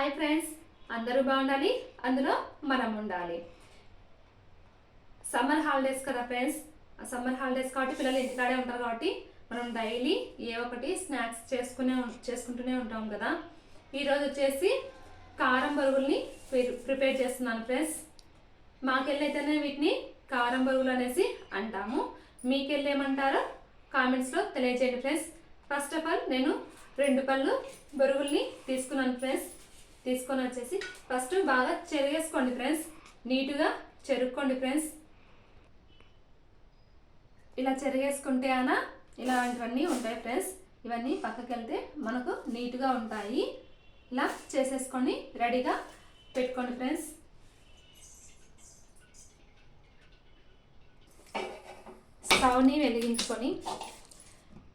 Hi friends అందరూ బాగుండాలి అందులో మనం ఉండాలి. సమ్మర్ హాలిడేస్ కదా ఫ్రెండ్స్ సమ్మర్ హాలిడేస్ కాబట్టి పిల్లలు ఇంటికాడే ఉంటారు కాబట్టి మనం డైలీ ఏ ఒకటి స్నాక్స్ చేసుకునే చేసుకుంటూనే ఉంటాం కదా. ఈరోజు వచ్చేసి కారం బరుగుల్ని ప్రిపేర్ చేస్తున్నాను ఫ్రెండ్స్ మాకెళ్ళైతేనే వీటిని కారం బరుగులు అనేసి అంటాము. మీకెళ్ళేమంటారో కామెంట్స్లో తెలియజేయండి ఫ్రెండ్స్ ఫస్ట్ ఆఫ్ ఆల్ నేను రెండు పళ్ళు బరుగుల్ని తీసుకున్నాను ఫ్రెండ్స్ తీసుకొని వచ్చేసి ఫస్ట్ బాగా చెరిగేసుకోండి ఫ్రెండ్స్. నీట్గా చెరుక్కోండి ఫ్రెండ్స్. ఇలా చెరిగేసుకుంటే అన ఇలాంటివన్నీ ఉంటాయి ఫ్రెండ్స్. ఇవన్నీ పక్కకి వెళ్తే మనకు నీట్గా ఉంటాయి. ఇలా చేసేసుకొని రెడీగా పెట్టుకోండి ఫ్రెండ్స్. స్టవ్ని వెలిగించుకొని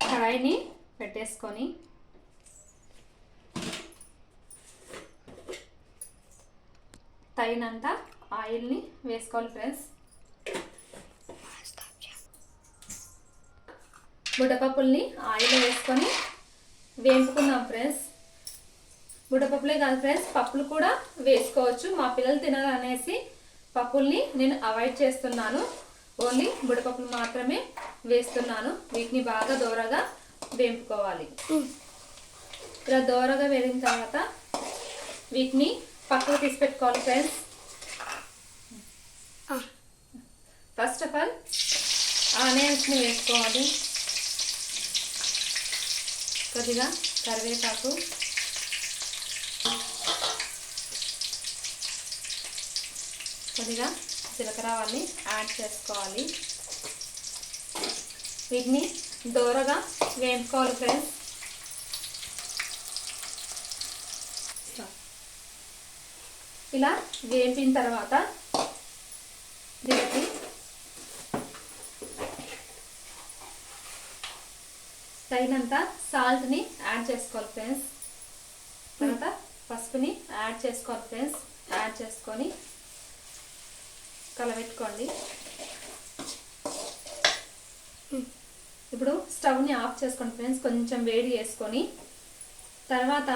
కడాయిని పెట్టేసుకొని తగినంత ఆయిల్ని వేసుకోవాలి ఫ్రెండ్స్. బుడపప్పుల్ని ఆయిల్ వేసుకొని వేపుకుందాం ఫ్రెండ్స్. బుడపప్పులే కాదు ఫ్రెండ్స్ పప్పులు కూడా వేసుకోవచ్చు. మా పిల్లలు తినాలనేసి పప్పుల్ని నేను అవాయిడ్ చేస్తున్నాను. ఓన్లీ బుడపప్పులు మాత్రమే వేస్తున్నాను. వీటిని బాగా దూరగా వేపుకోవాలి. ఇలా దూరగా వేగిన తర్వాత వీటిని పక్కకు తీసి పెట్టుకోవాలి ఫ్రెండ్స్ ఫస్ట్ ఆఫ్ ఆల్ ఆనియన్స్ని వేసుకోవాలి. కొద్దిగా కరివేపాకు. కొద్దిగా జీలకర్ర అవన్నీ యాడ్ చేసుకోవాలి. వీటిని దూరగా వేపుకోవాలి ఫ్రెండ్స్ ఇలా వేపిన తర్వాత దీనికి తగినంత సాల్ట్ని యాడ్ చేసుకోవాలి ఫ్రెండ్స్. తర్వాత పసుపుని యాడ్ చేసుకోవాలి ఫ్రెండ్స్. యాడ్ చేసుకొని కలబెట్టుకోండి. ఇప్పుడు స్టవ్ని ఆఫ్ చేసుకోండి ఫ్రెండ్స్. కొంచెం వేడి చేసుకొని తర్వాత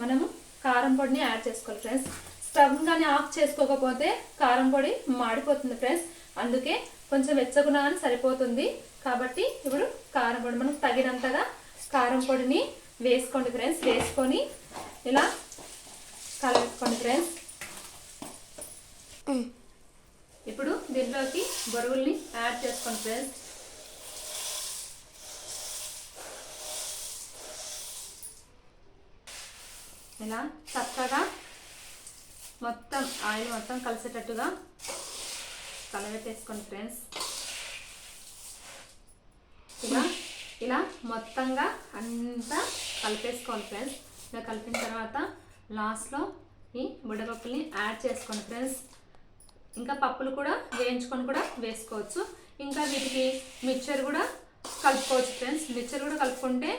మనము కారం పొడిని యాడ్ చేసుకోవాలి ఫ్రెండ్స్. స్టవ్ కానీ ఆఫ్ చేసుకోకపోతే కారం పొడి మాడిపోతుంది ఫ్రెండ్స్. అందుకే కొంచెం వెచ్చగున్నా కానీ సరిపోతుంది. కాబట్టి ఇప్పుడు కారం పొడి మనకు తగినంతగా కారం పొడిని వేసుకోండి ఫ్రెండ్స్. వేసుకొని ఇలా కలపెట్టుకోండి ఫ్రెండ్స్. ఇప్పుడు దీంట్లోకి బరువుల్ని యాడ్ చేసుకోండి ఫ్రెండ్స్. ఇలా చక్కగా మొత్తం ఆయిల్ మొత్తం కలిసేటట్టుగా కలబెట్టేసుకోండి ఫ్రెండ్స్. ఇలా ఇలా మొత్తంగా అంతా కలిపేసుకోవాలి ఫ్రెండ్స్. ఇలా కలిపిన తర్వాత లాస్ట్లో ఈ బుడ్డపప్పుల్ని యాడ్ చేసుకోండి ఫ్రెండ్స్. ఇంకా పప్పులు కూడా వేయించుకొని కూడా వేసుకోవచ్చు. ఇంకా వీటికి మిక్చర్ కూడా కలుపుకోవచ్చు ఫ్రెండ్స్. మిక్చర్ కూడా కలుపుకుంటే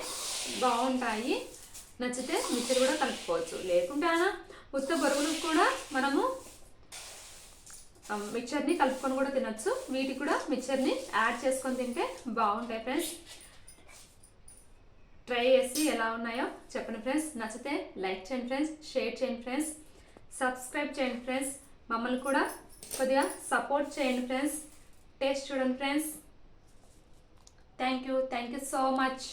బాగుంటాయి. నచ్చితే మిక్చర్ కూడా కలుపుకోవచ్చు. లేకుంటే ఉత్త బరువులు కూడా మనము మిక్చర్ని కలుపుకొని కూడా తినచ్చు. వీటికి కూడా మిక్చర్ని యాడ్ చేసుకొని తింటే బాగుంటాయి ఫ్రెండ్స్ ట్రై చేసి ఎలా ఉన్నాయో చెప్పండి ఫ్రెండ్స్ నచ్చితే లైక్ చేయండి ఫ్రెండ్స్ షేర్ చేయండి ఫ్రెండ్స్ సబ్స్క్రైబ్ చేయండి ఫ్రెండ్స్ మమ్మల్ని కూడా కొద్దిగా సపోర్ట్ చేయండి ఫ్రెండ్స్ టేస్ట్ చూడండి friends thank you thank you so much